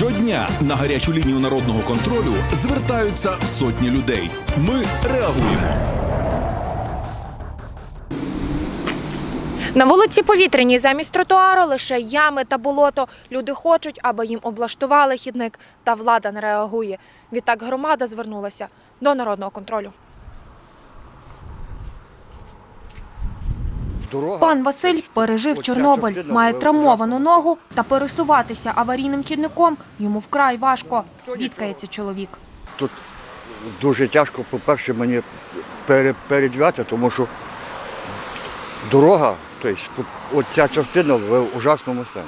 Щодня на гарячу лінію народного контролю звертаються сотні людей. Ми реагуємо. На вулиці повітряній замість тротуару лише ями та болото. Люди хочуть, аби їм облаштували хідник, та влада не реагує. Відтак громада звернулася до народного контролю. Пан Василь пережив Чорнобиль, має травмовану ногу та пересуватися аварійним хідником йому вкрай важко. Бідкається чоловік. Тут дуже тяжко, по-перше, мені пере- передвігати, тому що дорога, тобто оця частина в ужасному стані.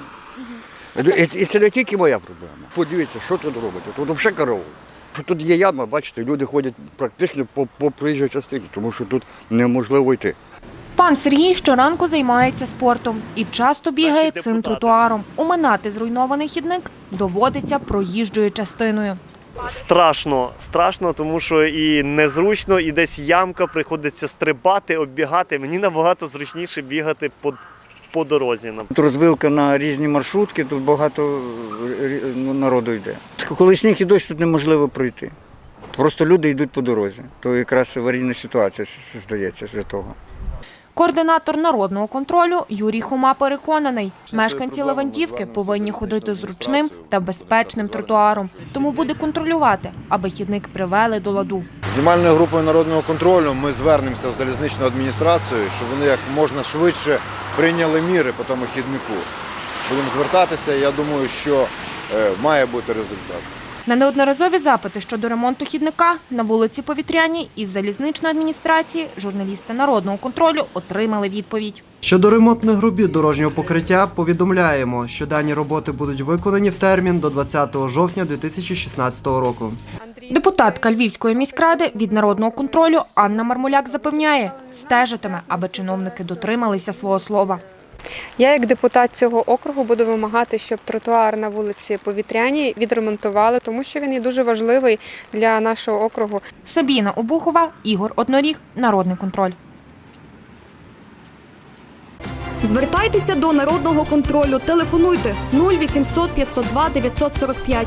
І, і це не тільки моя проблема. Подивіться, що тут робите. Тут взагалі караул. Що тут є яма, бачите, люди ходять практично по, по проїжджій частині, тому що тут неможливо йти. Пан Сергій щоранку займається спортом і часто бігає цим тротуаром. Уминати зруйнований хідник доводиться проїжджою частиною. Страшно, страшно, тому що і незручно, і десь ямка, приходиться стрибати, оббігати. Мені набагато зручніше бігати по, по дорозі. нам. Тут розвилка на різні маршрутки, тут багато е, ну, народу йде. Коли сніг і дощ, тут неможливо пройти. Просто люди йдуть по дорозі. То якраз аварійна ситуація здається з того. Координатор народного контролю Юрій Хома переконаний, мешканці Левандівки повинні ходити зручним та безпечним тротуаром, тому буде контролювати, аби хідник привели до ладу. Знімальною групою народного контролю ми звернемося в залізничну адміністрацію, щоб вони як можна швидше прийняли міри по тому хіднику. Будемо звертатися, я думаю, що е, має бути результат. На неодноразові запити щодо ремонту хідника на вулиці Повітряній із залізничної адміністрації журналісти народного контролю отримали відповідь. Щодо ремонтних робіт дорожнього покриття, повідомляємо, що дані роботи будуть виконані в термін до 20 жовтня 2016 року. Депутатка Львівської міськради від народного контролю Анна Мармуляк запевняє, стежитиме, аби чиновники дотрималися свого слова. Я, як депутат цього округу, буду вимагати, щоб тротуар на вулиці Повітряній відремонтували, тому що він є дуже важливий для нашого округу. Сабіна Обухова, Ігор Одноріг, Народний контроль. Звертайтеся до народного контролю. Телефонуйте 0800 502 945.